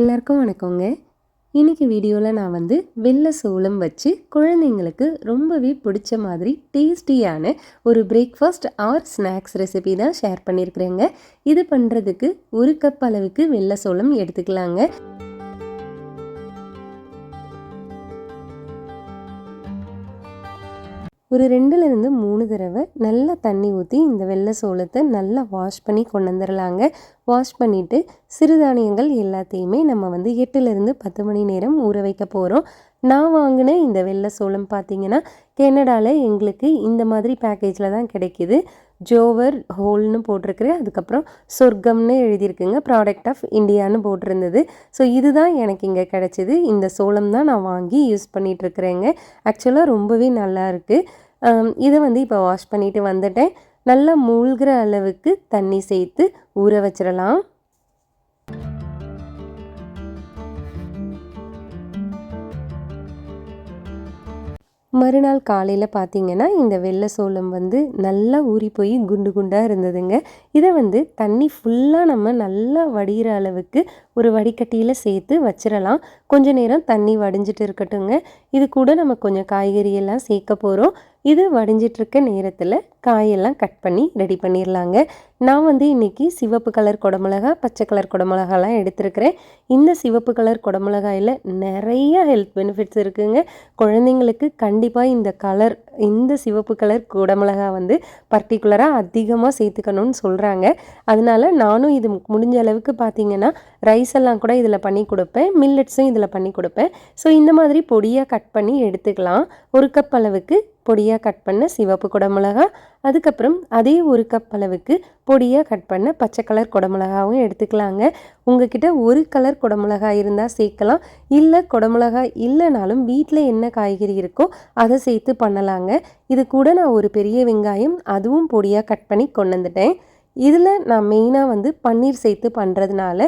எல்லாருக்கும் வணக்கங்க. இன்றைக்கி வீடியோவில் நான் வந்து வெள்ளை சோளம் வச்சு குழந்தைங்களுக்கு ரொம்பவே பிடிச்ச மாதிரி டேஸ்டியான ஒரு பிரேக்ஃபாஸ்ட் ஆர் ஸ்நாக்ஸ் ரெசிபி தான் ஷேர் பண்ணியிருக்கிறேங்க. இது பண்ணுறதுக்கு ஒரு கப் அளவுக்கு வெள்ளை சோளம் எடுத்துக்கலாங்க. ஒரு ரெண்டுலேருந்து மூணு தடவை நல்லா தண்ணி ஊற்றி இந்த வெள்ளை சோளத்தை நல்லா வாஷ் பண்ணி கொண்டு வந்துடலாங்க வாஷ் பண்ணிவிட்டு சிறுதானியங்கள் எல்லாத்தையுமே நம்ம வந்து எட்டுலேருந்து பத்து மணி நேரம் ஊற வைக்க போகிறோம் நான் வாங்கின இந்த வெள்ளை சோளம் பார்த்தீங்கன்னா கெனடாவில் எங்களுக்கு இந்த மாதிரி பேக்கேஜில் தான் கிடைக்கிது. ஜோவர் ஹோல்னு போட்டிருக்குறேன். அதுக்கப்புறம் சொர்க்கம்னு எழுதியிருக்குங்க. ப்ராடக்ட் ஆஃப் இந்தியான்னு போட்டிருந்தது. ஸோ இதுதான் எனக்கு இங்கே கிடச்சிது. இந்த சோளம் தான் நான் வாங்கி யூஸ் பண்ணிகிட்ருக்குறேங்க ஆக்சுவலாக ரொம்பவே நல்லா இருக்குது இதை வந்து இப்போ வாஷ் பண்ணிவிட்டு வந்துட்டேன். நல்லா மூழ்கிற அளவுக்கு தண்ணி சேர்த்து ஊற வச்சிடலாம். மறுநாள் காலையில் பார்த்தீங்கன்னா இந்த வெள்ளை சோளம் வந்து நல்லா ஊறி போய் குண்டு குண்டாக இருந்ததுங்க. இதை வந்து தண்ணி ஃபுல்லாக நம்ம நல்லா வடிகிற அளவுக்கு ஒரு வடிகட்டியில் சேர்த்து வச்சிடலாம் கொஞ்ச நேரம் தண்ணி வடிஞ்சிட்டு இருக்கட்டுங்க இது கூட நம்ம கொஞ்சம் காய்கறியெல்லாம் சேர்க்க போகிறோம் இது வடிஞ்சிட்ருக்க நேரத்தில் காயெல்லாம் கட் பண்ணி ரெடி பண்ணிடலாங்க நான் வந்து இன்றைக்கி சிவப்பு கலர் குடமிளகா பச்சை கலர் குடமிளகாலாம் எடுத்துருக்கிறேன். இந்த சிவப்பு கலர் குடமிளகாயில் நிறைய ஹெல்த் பெனிஃபிட்ஸ் இருக்குதுங்க குழந்தைங்களுக்கு கண்டிப்பாக இந்த கலர் இந்த சிவப்பு கலர் குடமிளகா வந்து பர்டிகுலராக அதிகமாக சேர்த்துக்கணும்னு சொல்கிறாங்க அதனால் நானும் இது முடிஞ்ச அளவுக்கு பார்த்தீங்கன்னா ரைஸ் எல்லாம் கூட இதில் பண்ணி கொடுப்பேன். மில்லட்ஸும் இதில் பண்ணி கொடுப்பேன். ஸோ இந்த மாதிரி பொடியாக கட் பண்ணி எடுத்துக்கலாம். ஒரு கப் அளவுக்கு பொடியாக கட் பண்ண சிவப்பு குடமிளகா அதுக்கப்புறம் அதே ஒரு கப் அளவுக்கு பொடியாக கட் பண்ண பச்சை கலர் குடமிளகாவும் எடுத்துக்கலாங்க. உங்ககிட்ட ஒரு கலர் குடமிளகாய் இருந்தால் சேர்க்கலாம். இல்லை குடமிளகாய் இல்லைனாலும் வீட்டில் என்ன காய்கறி இருக்கோ அதை சேர்த்து பண்ணலாங்க. இது கூட நான் ஒரு பெரிய வெங்காயம் அதுவும் பொடியாக கட் பண்ணி கொண்டு வந்துட்டேன். இதில் நான் மெயினாக வந்து பன்னீர் சேர்த்து பண்ணுறதுனால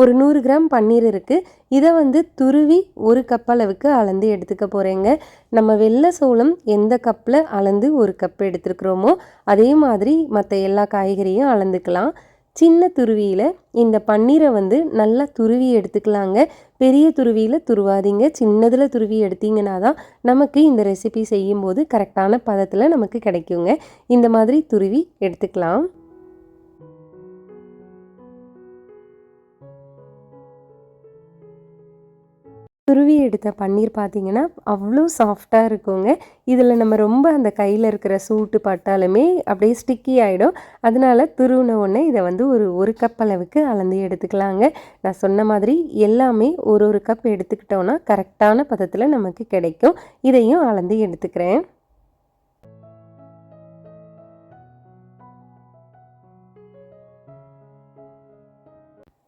ஒரு நூறு கிராம் பன்னீர் இருக்குது இதை வந்து துருவி ஒரு கப் அளவுக்கு அளந்து எடுத்துக்க போகிறேங்க நம்ம வெள்ளை சோளம் எந்த கப்பில் அளந்து ஒரு கப் எடுத்துருக்குறோமோ அதே மாதிரி மற்ற எல்லா காய்கறியும் அளந்துக்கலாம். சின்ன துருவியில் இந்த பன்னீரை வந்து நல்லா துருவி எடுத்துக்கலாங்க. பெரிய துருவியில் துருவாதீங்க. சின்னதில் துருவி எடுத்தீங்கன்னா தான் நமக்கு இந்த ரெசிபி செய்யும்போது கரெக்டான பதத்தில் நமக்கு கிடைக்குங்க. இந்த மாதிரி துருவி எடுத்துக்கலாம். துருவி எடுத்த பன்னீர் பார்த்தீங்கன்னா அவ்வளோ சாஃப்டாக இருக்குங்க. இதில் நம்ம ரொம்ப அந்த கையில் இருக்கிற சூட்டு பட்டாலுமே அப்படியே ஸ்டிக்கி ஆகிடும் அதனால் துருவின உடனே இதை வந்து ஒரு ஒரு கப் அளவுக்கு அளந்து எடுத்துக்கலாங்க. நான் சொன்ன மாதிரி எல்லாமே ஒரு ஒரு கப் எடுத்துக்கிட்டோன்னா கரெக்டான பதத்தில் நமக்கு கிடைக்கும். இதையும் அளந்து எடுத்துக்கிறேன்.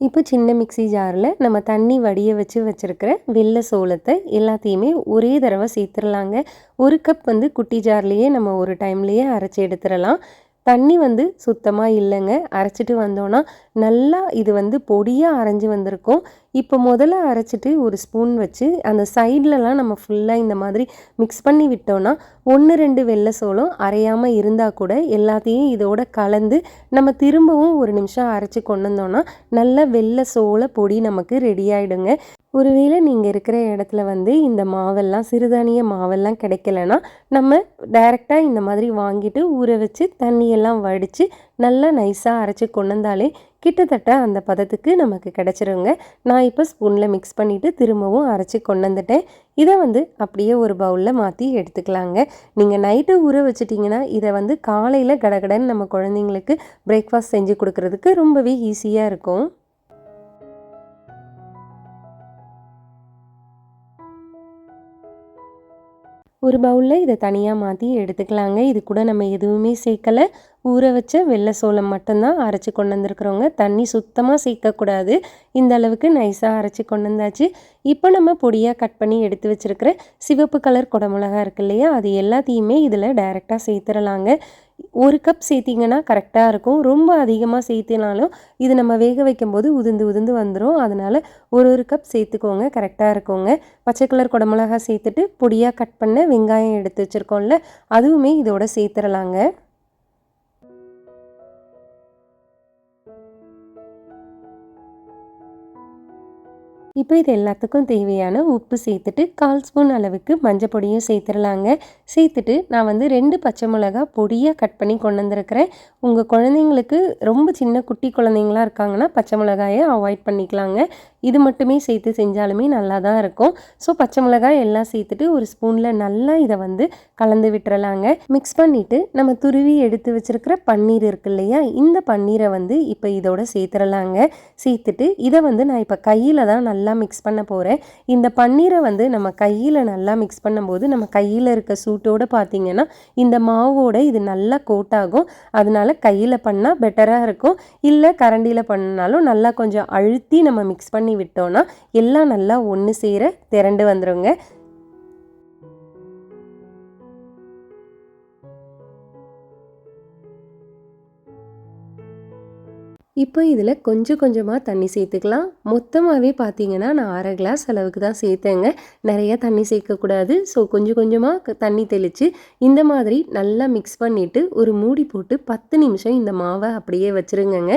இப்போ சின்ன மிக்சி ஜாரில் நம்ம தண்ணி வடிய வச்சு வச்சுருக்கிற வெள்ளை சோளத்தை எல்லாத்தையுமே ஒரே தடவை சேர்த்துடலாங்க. ஒரு கப் வந்து குட்டி ஜார்லேயே நம்ம ஒரு டைம்லேயே அரைச்சி எடுத்துடலாம். தண்ணி வந்து சுத்தமாக இல்லைங்க. அரைச்சிட்டு வந்தோன்னா நல்லா இது வந்து பொடியாக அரைஞ்சி வந்திருக்கும். இப்போ முதல்ல அரைச்சிட்டு ஒரு ஸ்பூன் வச்சு அந்த சைட்லலாம் நம்ம ஃபுல்லாக இந்த மாதிரி மிக்ஸ் பண்ணி விட்டோன்னா ஒன்று ரெண்டு வெள்ளை சோளம் அரையாமல் இருந்தால் கூட எல்லாத்தையும் இதோட கலந்து நம்ம திரும்பவும் ஒரு நிமிஷம் அரைச்சி கொண்டு வந்தோன்னா நல்ல வெள்ளை சோள பொடி நமக்கு ரெடி ஆகிடுங்க ஒருவேளை நீங்கள் இருக்கிற இடத்துல வந்து இந்த மாவெல்லாம் சிறுதானிய மாவெல்லாம் கிடைக்கலனா நம்ம டைரெக்டாக இந்த மாதிரி வாங்கிட்டு ஊற வச்சு தண்ணியெல்லாம் வடித்து நல்லா நைஸாக அரைச்சி கொண்டு வந்தாலே கிட்டத்தட்ட அந்த பதத்துக்கு நமக்கு கிடச்சிருங்க. நான் இப்போ ஸ்பூனில் மிக்ஸ் பண்ணிவிட்டு திரும்பவும் அரைச்சி கொண்டு வந்துட்டேன். இதை வந்து அப்படியே ஒரு பவுலில் மாற்றி எடுத்துக்கலாங்க. நீங்கள் நைட்டு ஊற வச்சிட்டிங்கன்னா இதை வந்து காலையில் கடகடன்னு நம்ம குழந்தைங்களுக்கு பிரேக்ஃபாஸ்ட் செஞ்சு கொடுக்குறதுக்கு ரொம்பவே ஈஸியாக இருக்கும். ஒரு பவுலில் இதை தனியாக மாற்றி எடுத்துக்கலாங்க. இது கூட நம்ம எதுவுமே சேர்க்கலை. ஊற வச்ச வெள்ளை சோளம் மட்டும்தான் அரைச்சி கொண்டு வந்திருக்கிறோங்க. தண்ணி சுத்தமாக சேர்க்கக்கூடாது இந்த அளவுக்கு நைஸாக அரைச்சி கொண்டு வந்தாச்சு. இப்போ நம்ம பொடியாக கட் பண்ணி எடுத்து வச்சுருக்கிற சிவப்பு கலர் குடமிளகா இருக்கு இல்லையா? அது எல்லாத்தையுமே இதில் டைரெக்டாக சேர்த்துடலாங்க ஒரு கப் சேர்த்திங்கன்னா கரெக்டாக இருக்கும். ரொம்ப அதிகமாக சேர்த்தினாலும் இது நம்ம வேக வைக்கும்போது உதிர்ந்து உதிர்ந்து வந்துடும் அதனால் ஒரு ஒரு கப் சேர்த்துக்கோங்க கரெக்டாக இருக்குங்க. பச்சை கலர் குடமிளகா சேர்த்துட்டு பொடியாக கட் பண்ண வெங்காயம் எடுத்து வச்சுருக்கோம்ல அதுவுமே இதோட சேர்த்துடலாங்க இப்போ இது எல்லாத்துக்கும் தேவையான உப்பு சேர்த்துட்டு கால் ஸ்பூன் அளவுக்கு மஞ்சள் பொடியும் சேர்த்துடலாங்க. சேர்த்துட்டு நான் வந்து ரெண்டு பச்சை மிளகா பொடியாக கட் பண்ணி கொண்டு வந்திருக்கிறேன். உங்கள் குழந்தைங்களுக்கு ரொம்ப சின்ன குட்டி குழந்தைங்களா இருக்காங்கன்னா பச்சை மிளகாயை அவாய்ட் பண்ணிக்கலாங்க. இது மட்டுமே சேர்த்து செஞ்சாலுமே நல்லா தான் இருக்கும். ஸோ பச்சை மிளகாய் எல்லாம் சேர்த்துட்டு ஒரு ஸ்பூனில் நல்லா இதை வந்து கலந்து விட்டுறலாங்க. மிக்ஸ் பண்ணிவிட்டு நம்ம துருவி எடுத்து வச்சுருக்கிற பன்னீர் இருக்கு இல்லையா? இந்த பன்னீரை வந்து இப்போ இதோட சேர்த்துடலாங்க. சேர்த்துட்டு இதை வந்து நான் இப்போ கையில் தான் நல்லா மிக்ஸ் பண்ண போகிறேன் இந்த பன்னீரை வந்து நம்ம கையில் நல்லா மிக்ஸ் பண்ணும்போது நம்ம கையில் இருக்க சூட்டோடு பார்த்திங்கன்னா இந்த மாவோட இது நல்லா கோட் ஆகும். அதனால கையில் பண்ணால் பெட்டராக இருக்கும். இல்லை கரண்டியில் பண்ணாலும் நல்லா கொஞ்சம் அழுத்தி நம்ம மிக்ஸ் பண்ணி விட்டோம்னா எல்லாம் நல்லா ஒன்று சேர திரண்டு வந்துடுங்க இப்போ இதில் கொஞ்சம் கொஞ்சமாக தண்ணி சேர்த்துக்கலாம். மொத்தமாகவே பார்த்தீங்கன்னா நான் அரை கிளாஸ் அளவுக்கு தான் சேர்த்தேங்க. நிறைய தண்ணி சேர்க்கக்கூடாது. ஸோ கொஞ்சம் கொஞ்சமாக தண்ணி தெளித்து இந்த மாதிரி நல்லா மிக்ஸ் பண்ணிவிட்டு ஒரு மூடி போட்டு பத்து நிமிஷம் இந்த மாவை அப்படியே வச்சுருங்கங்க.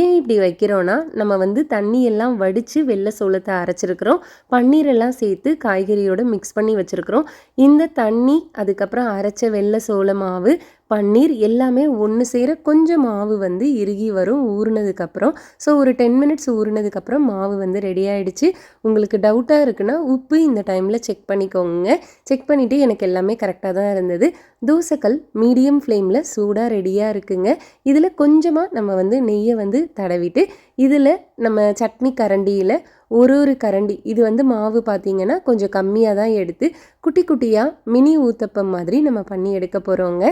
ஏன் இப்படி வைக்கிறோன்னா நம்ம வந்து தண்ணி எல்லாம் வடித்து வெள்ளை சோளத்தை அரைச்சிருக்கிறோம். பன்னீரெல்லாம் சேர்த்து காய்கறியோடு மிக்ஸ் பண்ணி வச்சுருக்கிறோம். இந்த தண்ணி அதுக்கப்புறம் அரைச்ச வெள்ளை சோள மாவு பன்னீர் எல்லாமே ஒன்று செய்கிற கொஞ்சம் மாவு வந்து இறுகி வரும் ஊறினதுக்கப்புறம். ஸோ ஒரு டென் மினிட்ஸ் ஊறினதுக்கப்புறம் மாவு வந்து ரெடி ஆகிடுச்சு உங்களுக்கு டவுட்டாக இருக்குன்னா உப்பு இந்த டைமில் செக் பண்ணிக்கோங்க. செக் பண்ணிவிட்டு எனக்கு எல்லாமே கரெக்டாக தான் இருந்தது. தோசைக்கல் மீடியம் ஃப்ளேமில் சூடாக ரெடியாக இருக்குங்க. இதில் கொஞ்சமாக நம்ம வந்து நெய்யை வந்து தடவிட்டு இதில் நம்ம சட்னி கரண்டியில் ஒரு ஒரு கரண்டி இது வந்து மாவு பார்த்திங்கன்னா கொஞ்சம் கம்மியாக தான் எடுத்து குட்டி குட்டியாக மினி ஊத்தப்பம் மாதிரி நம்ம பண்ணி எடுக்க போகிறோங்க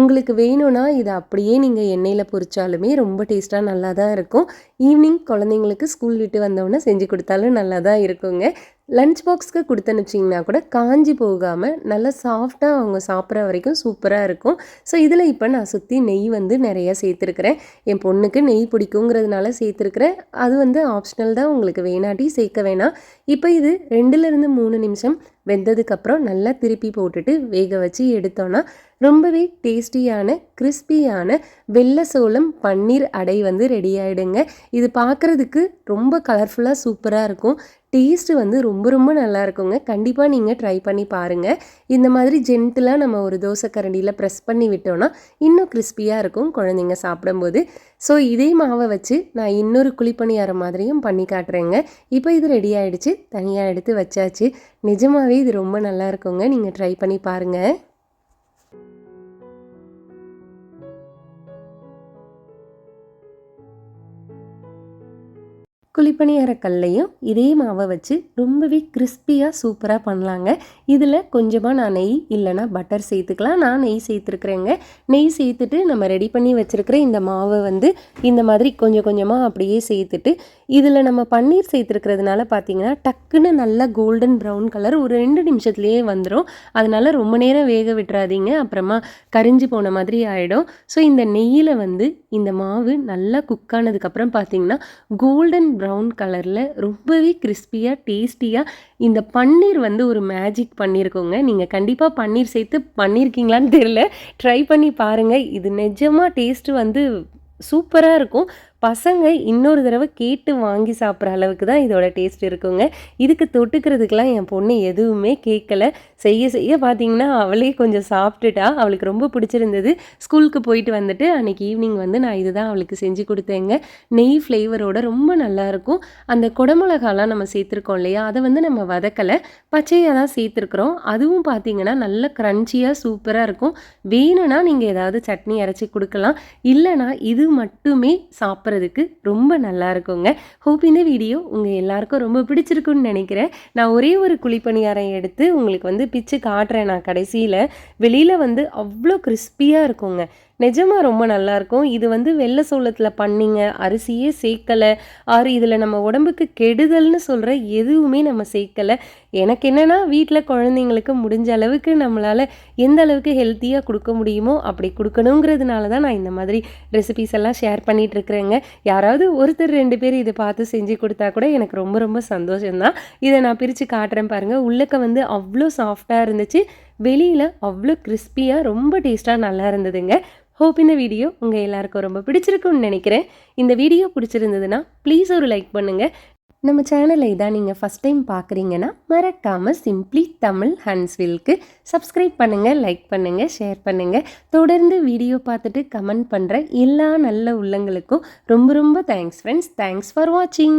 உங்களுக்கு வேணும்னா இதை அப்படியே நீங்கள் எண்ணெயில் பொரிச்சாலுமே ரொம்ப டேஸ்ட்டாக நல்லா தான் இருக்கும். ஈவினிங் குழந்தைங்களுக்கு ஸ்கூல் விட்டு வந்தோடனே செஞ்சு கொடுத்தாலும் நல்லா தான் இருக்குங்க. லஞ்ச் பாக்ஸ்க்கு கொடுத்து அனுப்பிச்சிங்கன்னா கூட காஞ்சி போகாமல் நல்லா சாஃப்டாக அவங்க சாப்பிட்ற வரைக்கும் சூப்பராக இருக்கும். ஸோ இதில் இப்போ நான் சுற்றி நெய் வந்து நிறையா சேர்த்துருக்குறேன். என் பொண்ணுக்கு நெய் பிடிக்குங்கிறதுனால சேர்த்துருக்குறேன். அது வந்து ஆப்ஷனல் தான். உங்களுக்கு வேணாட்டி சேர்க்க வேணாம். இப்போ இது ரெண்டுலேருந்து மூணு நிமிஷம் வெந்ததுக்கப்புறம் நல்லா திருப்பி போட்டுட்டு வேக வச்சு எடுத்தோன்னா ரொம்பவே டேஸ்டியான கிறிஸ்பியான வெள்ளை சோளம் பன்னீர் அடை வந்து ரெடி ஆகிடுங்க இது பார்க்குறதுக்கு ரொம்ப கலர்ஃபுல்லாக சூப்பராக இருக்கும். டேஸ்ட்டு வந்து ரொம்ப ரொம்ப நல்லா இருக்குங்க கண்டிப்பாக நீங்கள் ட்ரை பண்ணி பாருங்கள் இந்த மாதிரி ஜென்டிலாக நம்ம ஒரு தோசை கரண்டியில் ப்ரெஸ் பண்ணி விட்டோன்னா இன்னும் கிறிஸ்பியாக இருக்கும் குழந்தைங்க சாப்பிடும்போது. ஸோ இதே மாவை வச்சு நான் இன்னொரு குழிப்பணியாரம் மாதிரியும் பண்ணி காட்டுறேங்க. இப்போ இது ரெடி ஆகிடுச்சு தனியாக எடுத்து வச்சாச்சு. நிஜமாகவே இது ரொம்ப நல்லா இருக்குங்க நீங்கள் ட்ரை பண்ணி பாருங்கள் குழிப்பணியார கல்லையும் இதே மாவை வச்சு ரொம்பவே கிறிஸ்பியாக சூப்பராக பண்ணலாங்க. இதில் கொஞ்சமாக நான் நெய் இல்லைனா பட்டர் சேர்த்துக்கலாம். நான் நெய் சேர்த்துருக்குறேங்க. நெய் சேர்த்துட்டு நம்ம ரெடி பண்ணி வச்சுருக்கிற இந்த மாவை வந்து இந்த மாதிரி கொஞ்சம் கொஞ்சமாக அப்படியே சேர்த்துட்டு இதில் நம்ம பன்னீர் சேர்த்துருக்கிறதுனால பார்த்தீங்கன்னா டக்குன்னு நல்லா கோல்டன் ப்ரௌன் கலர் ஒரு ரெண்டு நிமிஷத்துலேயே வந்துடும் அதனால் ரொம்ப நேரம் வேக விட்டுறாதீங்க. அப்புறமா கரிஞ்சு போன மாதிரி ஆகிடும் ஸோ இந்த நெய்யில் வந்து இந்த மாவு நல்லா குக் ஆனதுக்கப்புறம் பார்த்தீங்கன்னா கோல்டன் ப்ரௌன் கலரில் ரொம்பவே கிறிஸ்பியாக டேஸ்டியாக இந்த பன்னீர் வந்து ஒரு மேஜிக் பண்ணியிருக்கோங்க நீங்கள் கண்டிப்பாக பன்னீர் சேர்த்து பண்ணியிருக்கீங்களான்னு தெரியல. ட்ரை பண்ணி பாருங்கள் இது நிஜமாக டேஸ்ட்டு வந்து சூப்பராக இருக்கும். பசங்க இன்னொரு தடவை கேட்டு வாங்கி சாப்பிட்ற அளவுக்கு தான் இதோட டேஸ்ட் இருக்குங்க. இதுக்கு தொட்டுக்கிறதுக்கெலாம் என் பொண்ணு எதுவுமே கேட்கல. செய்ய செய்ய பார்த்தீங்கன்னா அவளே கொஞ்சம் சாப்பிட்டுட்டா. அவளுக்கு ரொம்ப பிடிச்சிருந்தது. ஸ்கூலுக்கு போயிட்டு வந்துட்டு அன்றைக்கி ஈவினிங் வந்து நான் இதுதான் அவளுக்கு செஞ்சு கொடுத்தேங்க. நெய் ஃப்ளேவரோட ரொம்ப நல்லாயிருக்கும் அந்த குடமிளகாலாம் நம்ம சேர்த்துருக்கோம் இல்லையா? அதை வந்து நம்ம வதக்கலை. பச்சையாக தான் சேர்த்துருக்குறோம். அதுவும் பார்த்தீங்கன்னா நல்ல க்ரன்ச்சியாக சூப்பராக இருக்கும். வேணும்னா நீங்கள் ஏதாவது சட்னி அரைச்சி கொடுக்கலாம். இல்லைனா இது மட்டுமே சாப்பிட்றது சாப்பிட்றதுக்கு ரொம்ப நல்லா இருக்குங்க. ஹோப் இந்த வீடியோ உங்கள் எல்லாருக்கும் ரொம்ப பிடிச்சிருக்குன்னு நினைக்கிறேன். நான் ஒரே ஒரு குழிப்பணியாரம் எடுத்து உங்களுக்கு வந்து பிச்சு காட்டுறேன் நான் கடைசியில். வெளியில் வந்து அவ்வளோ கிறிஸ்பியாக இருக்குங்க. நிஜமாக ரொம்ப நல்லாயிருக்கும். இது வந்து வெள்ளை சோளத்தில் பண்ணிங்க அரிசியே சேர்க்கலை. ஆறு இதில் நம்ம உடம்புக்கு கெடுதல்னு சொல்கிற எதுவுமே நம்ம சேர்க்கலை. எனக்கு என்னென்னா வீட்டில் குழந்தைங்களுக்கு முடிஞ்ச அளவுக்கு நம்மளால் எந்த அளவுக்கு ஹெல்த்தியாக கொடுக்க முடியுமோ அப்படி கொடுக்கணுங்கிறதுனால தான் நான் இந்த மாதிரி ரெசிபிஸ் எல்லாம் ஷேர் பண்ணிகிட்ருக்குறேங்க யாராவது ஒருத்தர் ரெண்டு பேர் இதை பார்த்து செஞ்சு கொடுத்தா கூட எனக்கு ரொம்ப ரொம்ப சந்தோஷம்தான். இதை நான் பிரித்து காட்டுறேன் பாருங்கள் உள்ளக்க வந்து அவ்வளோ சாஃப்டாக இருந்துச்சு. வெளியில் அவ்வளோ கிறிஸ்பியாக ரொம்ப டேஸ்ட்டாக நல்லா இருந்ததுங்க. ஹோப் இந்த வீடியோ உங்கள் எல்லாருக்கும் ரொம்ப பிடிச்சிருக்குன்னு நினைக்கிறேன். இந்த வீடியோ பிடிச்சிருந்ததுன்னா ப்ளீஸ் ஒரு லைக் பண்ணுங்கள் நம்ம சேனலை இதான் நீங்கள் ஃபஸ்ட் டைம் பார்க்குறீங்கன்னா மறக்காமல் சிம்ப்ளி தமிழ் ஹன்ஸ்வில்க்கு சப்ஸ்கிரைப் பண்ணுங்கள் லைக் பண்ணுங்கள் ஷேர் பண்ணுங்கள் தொடர்ந்து வீடியோ பார்த்துட்டு கமெண்ட் பண்ணுற எல்லா நல்ல உள்ளங்களுக்கும் ரொம்ப ரொம்ப தேங்க்ஸ் ஃப்ரெண்ட்ஸ் தேங்க்ஸ் ஃபார் வாட்சிங்